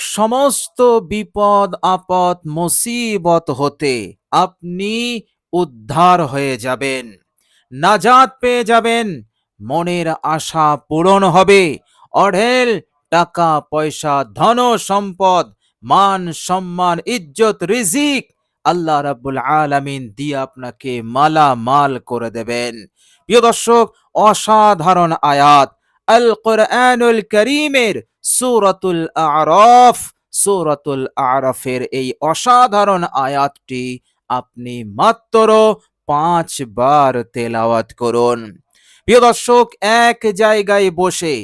সমস্ত বিপদ, আপদ, মুসিবত হতে আপনি উদ্ধার হয়ে যাবেন। নাজাত পেয়ে যাবেন। মনের আশা পূরণ হবে। অঢেল টাকা, পয়সা, ধন, সম্পদ, মান, সম্মান, ইজ্জত, রিজিক আল্লাহ রাব্বুল আলামিন দিয়ে আপনাকে মালা মাল করে দেবেন। প্রিয় দর্শক, অসাধারণ আয়াত। আল কোরআনুল করিমের সূরাতুল আরফ। সূরাতুল আরফের এই অসাধারণ আয়াতটি আপনি মাত্র পাঁচবার তেলাওয়াত করুন। প্রিয় দর্শক, এক জায়গায় বসে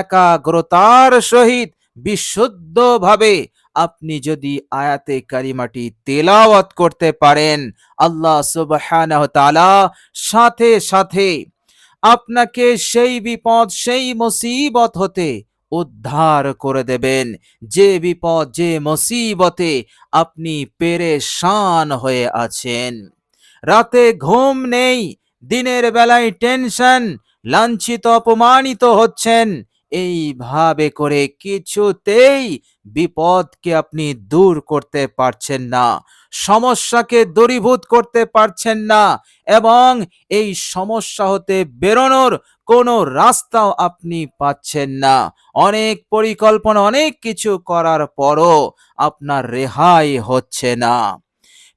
একাগ্রতার সহিত বিশুদ্ধভাবে আপনি যদি আয়াতে কারিমাটি তেলাওয়াত করতে পারেন, আল্লাহ সুবহানাহু তাআলা সাথে সাথে আপনাকে সেই বিপদ, সেই মুসিবত হতে উদ্ধার করে দেবেন। যে বিপদ, যে মুসিবতে আপনি পেরেশান হয়ে আছেন। রাতে ঘুম নেই, দিনের বেলায় টেনশন, লাঞ্ছিত, অপমানিত হচ্ছেন। এইভাবে করে কিছুতেই বিপদকে আপনি দূর করতে পারছেন না। সমস্যাকে দূরীভূত করতে পারছেন না এবং এই সমস্যা হতে বেরোনোর কোনো রাস্তাও আপনি পাচ্ছেন না। অনেক পরিকল্পনা, অনেক কিছু করার পরও আপনার রেহাই হচ্ছে না।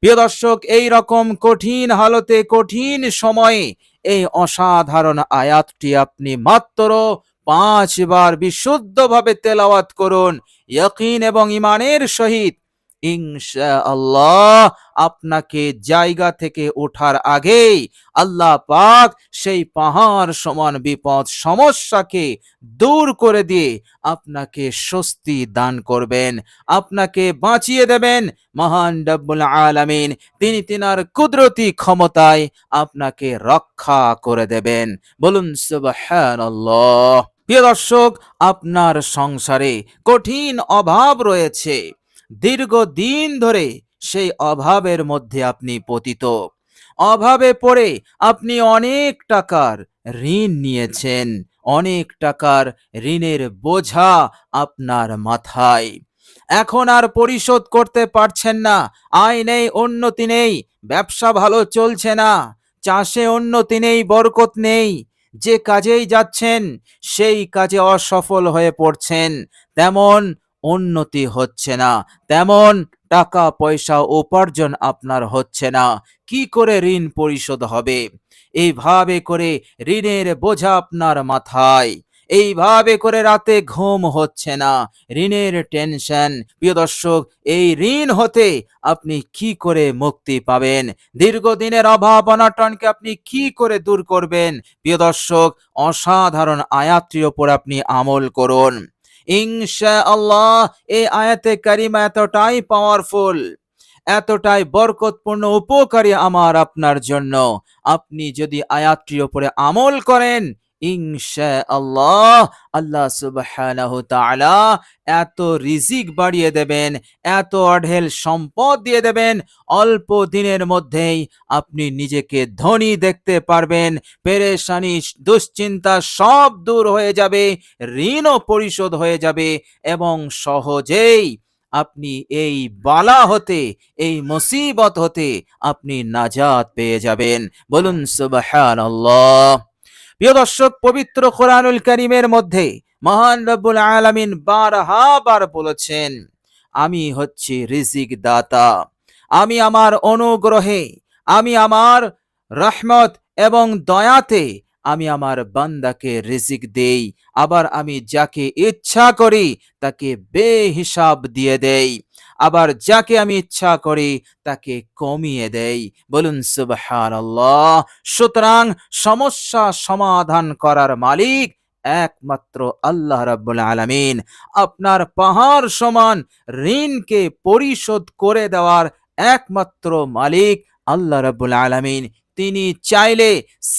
প্রিয় দর্শক, এই রকম কঠিন হালতে, কঠিন সময়ে এই অসাধারণ আয়াতটি আপনি মাত্র পাঁচবার বিশুদ্ধভাবে তেলাওয়াত করুন। ইয়কিন এবং ইমানের সহিত ইনশা আল্লাহ আপনাকে জায়গা থেকে ওঠার আগেই আল্লাহ পাক সেই পাহাড় সমান বিপদ সমস্যাকে দূর করে দিয়ে আপনাকে স্বস্তি দান করবেন, আপনাকে বাঁচিয়ে দেবেন। মহান রব্বুল আলামিন তিনি তিনার কুদরতি ক্ষমতায় আপনাকে রক্ষা করে দেবেন। বলুন, সুবহানাল্লাহ। প্রিয় দর্শক, আপনার সংসারে কঠিন অভাব রয়েছে। দীর্ঘদিন ধরে সেই অভাবের মধ্যে আপনি পতিত। অভাবে পড়ে আপনি অনেক টাকার ঋণ নিয়েছেন, অনেক টাকার ঋণের বোঝা আপনার মাথায়। এখন আর পরিশোধ করতে পারছেন না, আয় নেই, উন্নতি নেই, ব্যবসা ভালো চলছে না, চাষে উন্নতি নেই, বরকত নেই, যে কাজেই যাচ্ছেন সেই কাজে অসফল হয়ে পড়ছেন। তেমন উন্নতি হচ্ছে না। তেমন টাকা, পয়সা, উপার্জন আপনার হচ্ছে না। কি করে ঋণ পরিশোধ হবে? এইভাবে করে ঋণের বোঝা আপনার মাথায়। এইভাবে করে রাতে ঘুম হচ্ছে না। ঋণের টেনশন। প্রিয় দর্শক, এই ঋণ হতে আপনি কি করে মুক্তি পাবেন? দীর্ঘদিনের অভাব, অনাটনকে আপনি কি করে দূর করবেন? প্রিয় দর্শক, অসাধারণ আয়াত্রীর ওপর আপনি আমল করুন। ইনশা আল্লাহ এই আয়াতে কারিমা এতটাই পাওয়ারফুল এতটাই বরকতপূর্ণ, উপকারী আমার আপনার জন্য। আপনি যদি আয়াতটির উপরে আমল করেন ইনশা আল্লাহ আল্লাহ সুবহানাহু তাআলা এত রিজিক বাড়িয়ে দেবেন, এত অঢেল সম্পদ দিয়ে দেবেন, অল্প দিনের মধ্যেই আপনি নিজেকে ধনী দেখতে পারবেন, পেরেশানি, দুশ্চিন্তা সব দূর হয়ে যাবে, ঋণও পরিশোধ হয়ে যাবে এবং সহজেই আপনি এই বালা হতে, এই মুসিবত হতে আপনি নাজাত পেয়ে যাবেন। বলুন সুবহানাল্লাহ। প্রিয় দর্শক, পবিত্র কোরআনুল করিমের মধ্যে মহান রব্বুল আলামিন বারহা বার বলেছেন, আমি হচ্ছি রিজিক দাতা আমি আমার অনুগ্রহে, আমি আমার রহমত এবং দয়াতে আমি আমার বান্দাকে রিজিক দেই। আবার আমি যাকে ইচ্ছা করি, তাকে বেহিসাব দিয়ে দেই। আবার যাকে আমি ইচ্ছা করি তাকে কমিয়ে দেই। বলুন, সুবহানাল্লাহ। সুতরাং সমস্যা সমাধান করার মালিক একমাত্র আল্লাহ রাব্বুল আলামিন। আপনার পাহাড় সমান ঋণকে পরিশোধ করে দেওয়ার একমাত্র মালিক আল্লাহ রাব্বুল আলামিন। তিনি চাইলে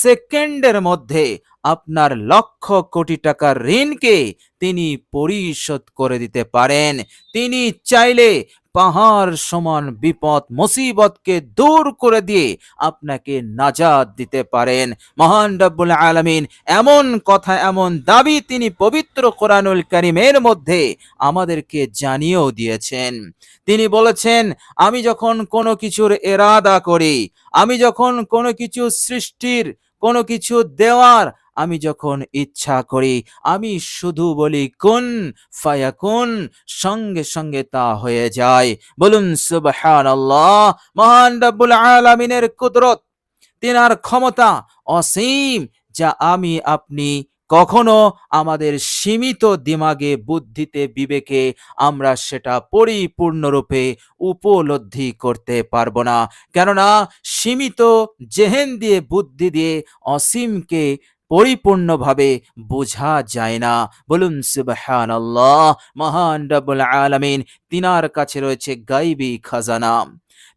সেকেন্ডের মধ্যে আপনার লক্ষ কোটি টাকার ঋণকে তিনি পরিশোধ করে দিতে পারেন। তিনি চাইলে পাহাড় সমান বিপদ, মুসিবতকে দূর করে দিয়ে আপনাকে নাজাদ দিতে পারেন। মহান রব্বুল আলমিন এমন কথা, এমন দাবি তিনি পবিত্র কোরআনুল কারিমের মধ্যে আমাদেরকে জানিয়েও দিয়েছেন। তিনি বলেছেন, আমি যখন কোনো কিছুর এরাদা করি, আমি যখন কোনো কিছু সৃষ্টির, কোনো কিছু দেওয়ার আমি যখন ইচ্ছা করি, আমি শুধু বলি, কুন ফায়াকুন সঙ্গে সঙ্গে তা হয়ে যায়। বলুন সুবহান আল্লাহ মহান রব্বুল আলামিনের কুদরত, তিনার ক্ষমতা অসীম, যা আমি, আপনি কখনো আমাদের সীমিত দিমাগে, বুদ্ধিতে, বিবেকে আমরা সেটা পরিপূর্ণরূপে উপলব্ধি করতে পারব না। কেননা, সীমিত জেহেন দিয়ে, বুদ্ধি দিয়ে, অসীমকে পরিপূর্ণভাবে বোঝা যায় না। বলুন সুবহান আল্লাহ মহান রব্বুল আলমিন, তিনার কাছে রয়েছে গাইবি খাজানা।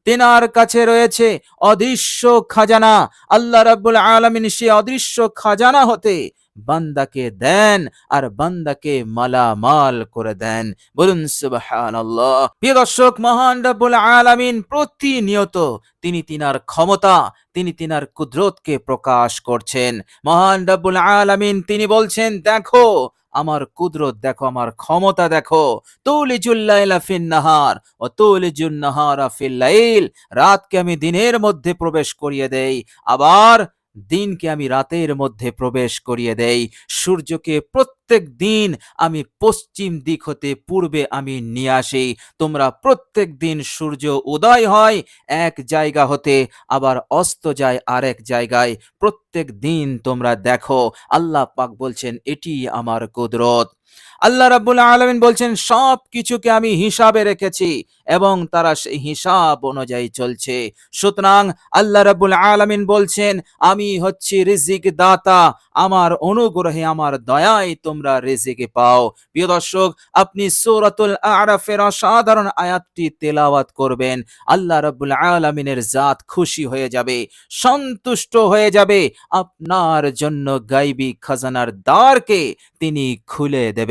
তেনার কাছে রয়েছে অদৃশ্য খাজানা। আল্লাহ রাব্বুল আলমিন সে অদৃশ্য খাজানা হতে বান্দাকে দেন আর বান্দাকে মালামাল করে দেন। বলুন, সুবহানাল্লাহ। প্রিয় দর্শক, মহান রাব্বুল আলামিন প্রতিনিয়ত তিনি তিনার ক্ষমতা, তিনি তিনার কুদরতকে প্রকাশ করছেন। মহান রাব্বুল আলামিন তিনি বলছেন, দেখো, আমার কুদরত দেখো, আমার ক্ষমতা দেখো। তুলিজুল্লাইলা ফিন নাহার ও তুলিজুন নাহারা ফিল লাইল। রাতকে আমি দিনের মধ্যে প্রবেশ করিয়ে দেই। আবার দিনকে আমি রাতের মধ্যে প্রবেশ করিয়ে দেই। সূর্যকে প্রত্যেক দিন আমি পশ্চিম দিক হতে পূর্বে আমি নিয়ে আসি। তোমরা প্রত্যেক দিন সূর্য উদয় হয়, এক জায়গা হতে আবার অস্ত যায় আরেক জায়গায়। প্রত্যেক দিন তোমরা দেখো, আল্লাহ পাক বলছেন, এটি আমার কুদরত। আল্লাহ রাব্বুল আলামিন বলছেন সব কিছুকে আমি হিসাবে রেখেছি এবং তারা সেই হিসাব অনুযায়ী চলছে। সুতরাং আল্লাহ রাব্বুল আলামিন বলছেন, আমি হচ্ছি রিজিক দাতা আমার অনুগ্রহে, আমার দয়ায় তোমরা রিজিক পাও। প্রিয় দর্শক, আপনি সূরাতুল আরাফের অসাধারণ আয়াতটি তেলাওয়াত করবেন, আল্লাহ রাব্বুল আলামিনের জাত খুশি হয়ে যাবে, সন্তুষ্ট হয়ে যাবে, আপনার জন্য গাইবি খাজানার দ্বারকে তিনি খুলে দেবেন।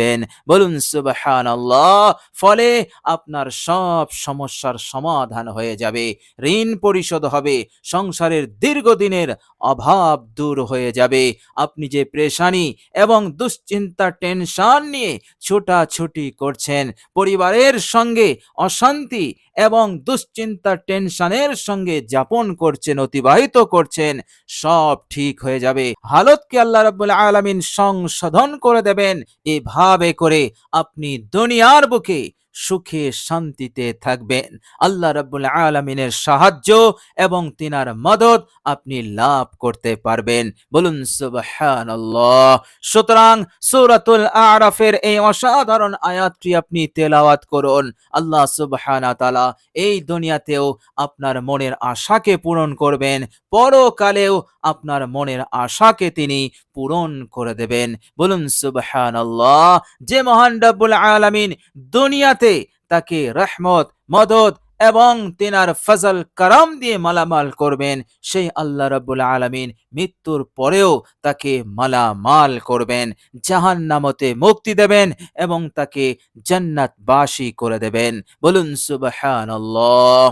বলুন, সুবহানাল্লাহ, ফলে আপনার সব সমস্যার সমাধান হয়ে যাবে। ঋণ পরিশোধ হবে, সংসারের দীর্ঘদিনের অভাব দূর হয়ে যাবে। আপনি যে প্রেশানি এবং দুশ্চিন্তা, টেনশন নিয়ে ছোটাছুটি করছেন, পরিবারের সঙ্গে অশান্তি এবং দুশ্চিন্তা টেনশনের সঙ্গে যাপন করছেন, অতিবাহিত করছেন, সব ঠিক হয়ে যাবে। হালতকে আল্লাহ রাব্বুল আলামিন সংশোধন করে দেবেন। এভাবে করে আপনি দুনিয়ার বুকে সুখে শান্তিতে থাকবেন। আল্লাহ রাব্বুল আলামিনের সাহায্য এবং তিনার মদত আপনি লাভ করতে পারবেন। বলুন, সুবহানাল্লাহ। সুতরাং সূরাতুল আরাফের এই অসাধারণ আয়াতটি আপনি তেলাওয়াত করুন। আল্লাহ সুবহানাহু তাআলা এই দুনিয়াতেও আপনার মনের আশাকে পূরণ করবেন। পরকালেও আপনার মনের আশাকে তিনি পূরণ করে দেবেন। বলুন, সুবহানাল্লাহ। যে মহান রাব্বুল আলামিন দুনিয়াতে তাকে রহমত, মদত এবং তিনার ফজল কারাম দিয়ে মালামাল করবেন। সেই আল্লাহ রাব্বুল আলামিন মৃত্যুর পরেও তাকে মালামাল করবেন জাহান নামতে মুক্তি দেবেন এবং তাকে জান্নাতবাসী করে দেবেন। বলুন, সুবহানাল্লাহ।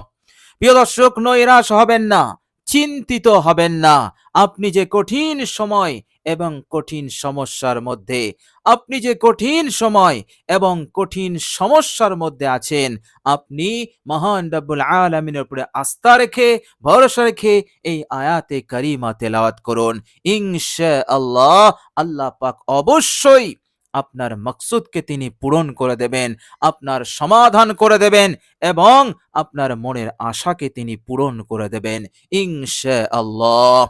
প্রিয় দর্শক, নৈরাশ হবেন না, চিন্তিত হবেন না। আপনি যে কঠিন সময় এবং কঠিন সমস্যার মধ্যে। আপনি যে কঠিন সময় এবং কঠিন সমস্যার মধ্যে আছেন, আপনি মহান রব্বুল আলমিনের উপরে আস্থা রেখে, ভরসা রেখে এই আয়াতে কারিমা তেলাওয়াত করুন। ইনশা আল্লাহ আল্লাহ পাক অবশ্যই আপনার মকসুদকে তিনি পূরণ করে দেবেন, আপনার সমাধান করে দেবেন এবং আপনার মনের আশাকে তিনি পূরণ করে দেবেন। ইনশা আল্লাহ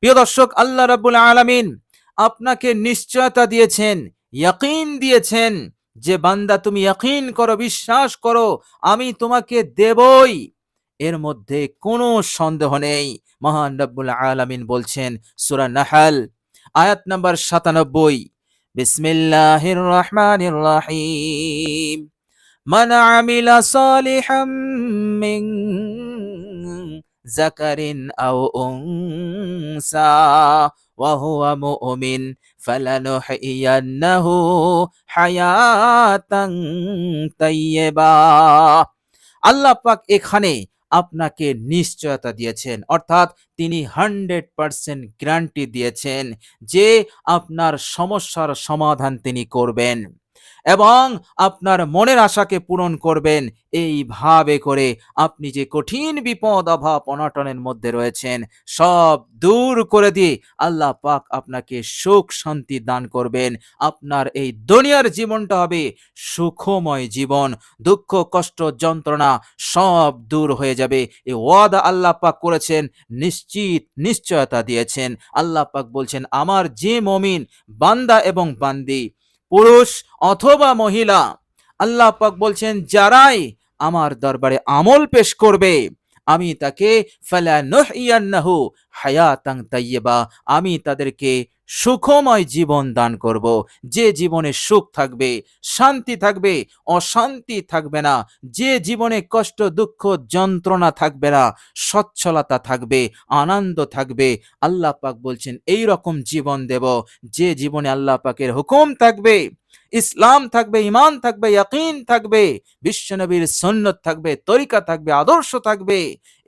প্রিয় দর্শক, আল্লাহ রাব্বুল আলামিন আপনাকে নিশ্চয়তা দিয়েছেন, ইয়াকিন দিয়েছেন যে, বান্দা তুমি ইয়াকিন করো, বিশ্বাস করো, আমি তোমাকে দেবই। এর মধ্যে কোনো সন্দেহ নেই। মহান রব্বুল আলামিন বলছেন, সূরা নাহাল, আয়াত নাম্বার সাতানব্বই বিসমিল্লাহির রহমানির রহিম من عمل صالحا من ذكر أو أنثى وهو مؤمن فلنحيينه حياة طيبة আল্লাহ পাক এখানে আপনাকে নিশ্চয়তা দিয়েছেন। অর্থাৎ তিনি হান্ড্রেড পারসেন্ট গ্যারান্টি দিয়েছেন যে আপনার সমস্যার সমাধান তিনি করবেন। এবং আপনার মনের আশাকে পূরণ করবেন। এইভাবে করে আপনি যে কঠিন বিপদ, অভাব, অনটনের মধ্যে রয়েছেন, সব দূর করে দিয়ে আল্লাহ পাক আপনাকে সুখ, শান্তি দান করবেন। আপনার এই দুনিয়ার জীবনটা হবে সুখময় জীবন। দুঃখ, কষ্ট, যন্ত্রণা সব দূর হয়ে যাবে। এই ওয়াদা আল্লাহ পাক করেছেন, নিশ্চিত নিশ্চয়তা দিয়েছেন। আল্লাহ পাক বলছেন, আমার যে মমিন, বান্দা এবং বান্দি পুরুষ অথবা মহিলা, আল্লাহ পাক বলছেন, যারাই আমার দরবারে আমল পেশ করবে, আমি তাকে, ফালা ফালানুহিয়ান্নাহু হায়াতাং তাইয়্যিবা, আমি তাদেরকে সুখময় জীবন দান করব। যে জীবনে সুখ থাকবে, শান্তি থাকবে, অশান্তি থাকবে না। যে জীবনে কষ্ট, দুঃখ, যন্ত্রণা থাকবে না, সচ্ছলতা থাকবে, আনন্দ থাকবে। আল্লাহ পাক বলছেন এই রকম জীবন দেব। যে জীবনে আল্লাহ পাকের হুকুম থাকবে ইসলাম থাকবে ইমান থাকবে, ইয়াকিন থাকবে, বিশ্বনবীর সন্ন্যত থাকবে, তরিকা থাকবে, আদর্শ থাকবে,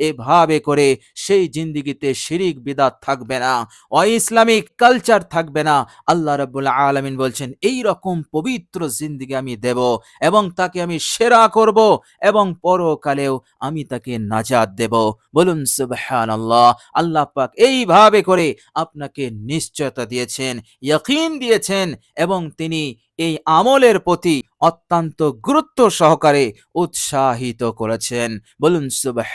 এভাবে করে সেই জিন্দিগিতে শিরিক, বিদাত থাকবে না অ ইসলামিক কালচার থাকবে না। আল্লাহ রাব্বুল আলামিন বলছেন এই রকম পবিত্র জিন্দিগি আমি দেব এবং তাকে আমি সেরা করব এবং পরকালেও আমি তাকে নাজাদ দেব। বলুন, সুবহানাল্লাহ, আল্লাহ পাক এইভাবে করে আপনাকে নিশ্চয়তা দিয়েছেন, ইয়াকিন দিয়েছেন এবং তিনি এই আমলের প্রতি অত্যন্ত গুরুত্ব সহকারে উৎসাহিত করেছেন। বলুন সুবাহ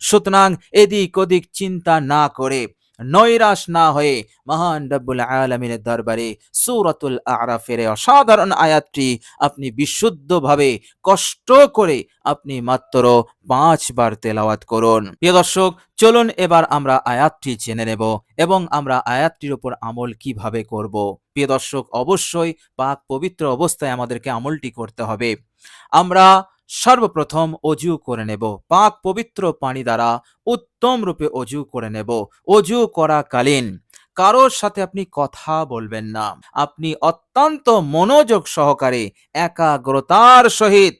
সুতরাং এদিক ওদিক চিন্তা না করে নৈরাশ না হয়ে মহান রব্বুল আলমিনের দরবারে সূরাতুল আরাফের অসাধারণ আয়াতটি আপনি বিশুদ্ধভাবে কষ্ট করে আপনি মাত্র পাঁচবার তেলাওয়াত করুন। প্রিয় দর্শক, চলুন এবার আমরা আয়াতটি জেনে নেব এবং আমরা আয়াতটির উপর আমল কীভাবে করব। প্রিয় দর্শক, অবশ্যই পাক পবিত্র অবস্থায় আমাদেরকে আমলটি করতে হবে। আমরা সর্বপ্রথম অজু করে নেব। পাক পবিত্র পানি দ্বারা উত্তম রূপে অজু করে নেব। অজু করাকালীন কারোর সাথে আপনি কথা বলবেন না। আপনি অত্যন্ত মনোযোগ সহকারে একাগ্রতার সহিত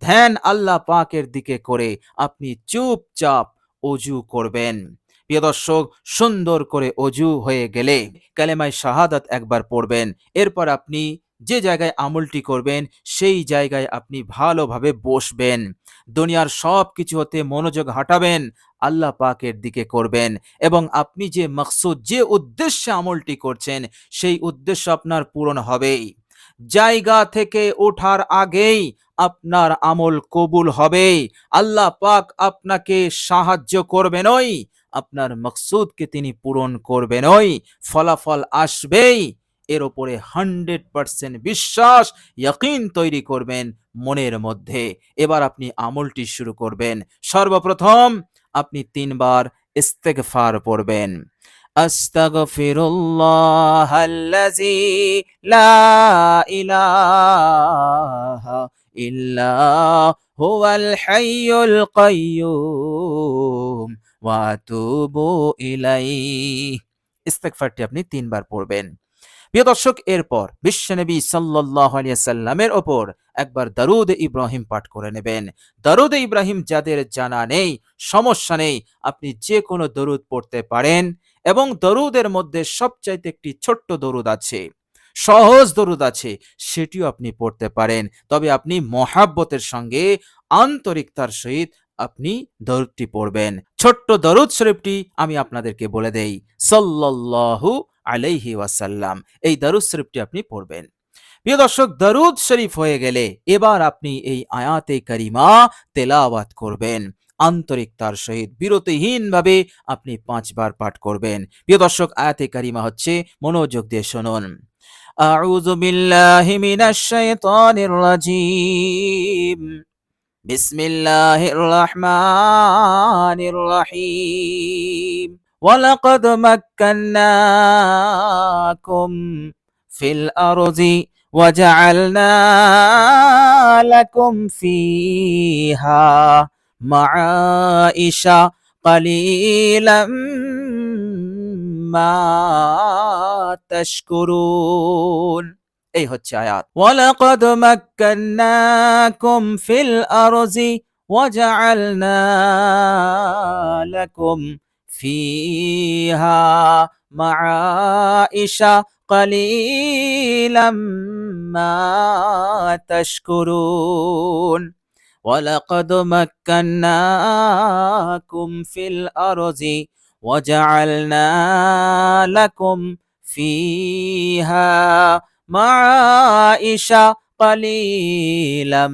ধ্যান আল্লাহ পাকের দিকে করে আপনি চুপচাপ অজু করবেন। প্রিয় দর্শক, সুন্দর করে অজু হয়ে গেলে কালেমায় শাহাদাত একবার পড়বেন। এরপর আপনি যে জায়গায় আমলটি করবেন, সেই জায়গায় আপনি ভালোভাবে বসবেন। দুনিয়ার সব কিছু হতে মনোযোগ হাঁটাবেন, আল্লাহ পাকের দিকে করবেন এবং আপনি যে মকসুদ, যে উদ্দেশ্যে আমলটি করছেন, সেই উদ্দেশ্য আপনার পূরণ হবেই। জায়গা থেকে ওঠার আগেই আপনার আমল কবুল হবেই। আল্লাহ পাক আপনাকে সাহায্য করবেনই আপনার মকসুদকে তিনি পূরণ করবেনই ফলাফল আসবেই। এর ওপরে হান্ড্রেড পার্সেন্ট বিশ্বাস, ইয়াকিন তৈরি করবেন মনের মধ্যে। এবার আপনি আমলটি শুরু করবেন। সর্বপ্রথম আপনি তিনবার ইস্তেগফার পড়বেন। আস্তাগফিরুল্লাহ আল্লাযী লা ইলাহা ইল্লা হুয়াল হাইয়ুল কাইয়্যুম ওয়া আতুবু ইলাইহি। ইস্তেগফারটি আপনি তিনবার পড়বেন। প্রিয় দর্শক, এরপর বিশ্বনবী সাল্লাহ সাল্লামের ওপর একবার দারুদ ইব্রাহিম পাঠ করে নেবেন। দারুদ ইব্রাহিম যাদের জানা নেই, সমস্যা নেই, আপনি যে কোনো দরুদ পড়তে পারেন এবং দরুদের মধ্যে সবচাইতে একটি ছোট্ট দরুদ আছে, সহজ দরুদ আছে, সেটিও আপনি পড়তে পারেন। তবে আপনি মহাব্বতের সঙ্গে আন্তরিকতার সহিত আপনি দরুদটি পড়বেন। ছোট্ট দরুদ শরীফটি আমি আপনাদেরকে বলে দেই, সাল্লাল্লাহু আলাইহি ওয়াসাল্লাম এই দারুদ শরীফটি আপনি পড়বেন প্রিয় দর্শক দারুদ শরীফ হয়ে গেলে এবার আপনি এই আয়াতে কারিমা তেলাওয়াত করবেন আন্তরিকতার সহিত বিরতিহীনভাবে আপনি পাঁচবার পাঠ করবেন প্রিয় দর্শক আয়াতে কারিমা হচ্ছে মনোযোগ দিয়ে শুনুন أعوذ بالله من الشيطان الرجيم بسم الله الرحمن الرحيم ولقد مكناكم في الأرض وجعلنا لكم فيها معائش قليلا ما تشكرون এই হচ্ছে আয়াত ওয়ালাকাদ মাক্কান্নাকুম ফিল আরজি وجعلنا لكم فيها معائش قليلا ما تشكرون ولقد مكناكم في الأرض وجعلنا لكم فيها معائش قليلا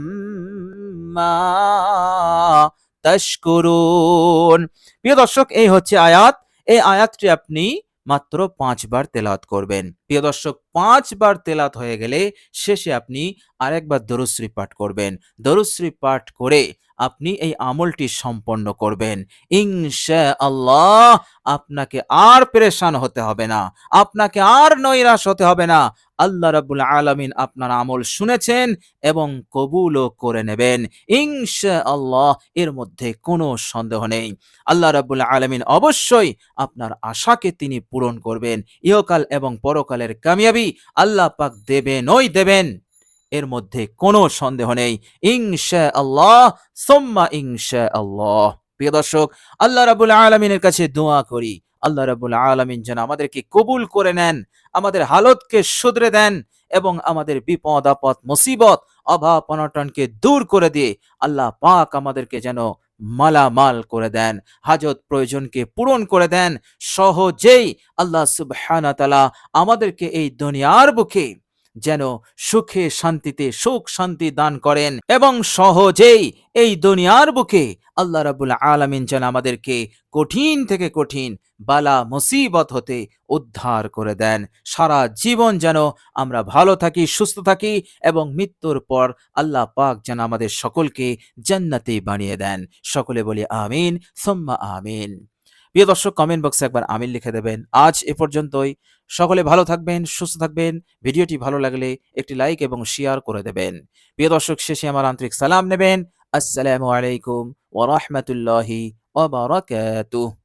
ما تشكرون প্রিয় দর্শক, এই হচ্ছে আয়াত। এই আয়াতটি আপনি মাত্র পাঁচবার তেলাওয়াত করবেন। প্রিয় দর্শক, পাঁচবার তেলাত হয়ে গেলে শেষে আপনি আরেকবার দরুশ্রী পাঠ করবেন। দরুশ্রী পাঠ করে আপনি এই আমলটি সম্পন্ন করবেন। ইনশা আল্লাহ আপনাকে আর পেরেশান হতে হবে না। আপনাকে আর নৈরাশ হতে হবে না। আল্লাহ রাব্বুল আলামিন আপনার আমল শুনেছেন এবং কবুলও করে নেবেন। ইনশা আল্লাহ এর মধ্যে কোনো সন্দেহ নেই। আল্লাহ রাব্বুল আলমিন অবশ্যই আপনার আশাকে তিনি পূরণ করবেন। ইহকাল এবং পরকালের কামিয়াবি আল্লাহ পাক দেবেন, ওই দেবেন। এর মধ্যে কোনো সন্দেহ নেই। ইনশা আল্লাহ সোম্মা ইনশা আল্লাহ প্রিয় দর্শক, আল্লাহ রাবুল আলমিনের কাছে দোয়া করি। আল্লাহ রাবুল আলমিন যেন আমাদেরকে কবুল করে নেন, আমাদের হালতকে শুধরে দেন এবং আমাদের বিপদ, আপদ, মুসিবত, অভাব, অনটনকে দূর করে দিয়ে আল্লাহ পাক আমাদেরকে যেন মালামাল করে দেন, হাজত প্রয়োজনকে পূরণ করে দেন, সহজেই আল্লাহ সুবহানা আমাদেরকে এই দুনিয়ার বুকে যেন সুখে শান্তিতে সুখ শান্তি দান করেন এবং সহজেই এই দুনিয়ার বুকে আল্লাহ রাবুল আলামিন যেন আমাদেরকে কঠিন থেকে কঠিন বালা, মুসিবত হতে উদ্ধার করে দেন। সারা জীবন যেন আমরা ভালো থাকি, সুস্থ থাকি এবং মৃত্যুর পর আল্লাহ পাক যেন আমাদের সকলকে জান্নাতে বানিয়ে দেন। সকলে বলি আমিন, সোম্মা আমিন। প্রিয় দর্শক কমেন্ট বক্সে একবার আমিন লিখে দেবেন। আজ এ পর্যন্তই। সকলে ভালো থাকবেন, সুস্থ থাকবেন। ভিডিওটি ভালো লাগলে একটি লাইক এবং শেয়ার করে দেবেন। প্রিয় দর্শক, শেষে আমার আন্তরিক সালাম নেবেন। আসসালামু আলাইকুম। ورحمة الله وبركاته.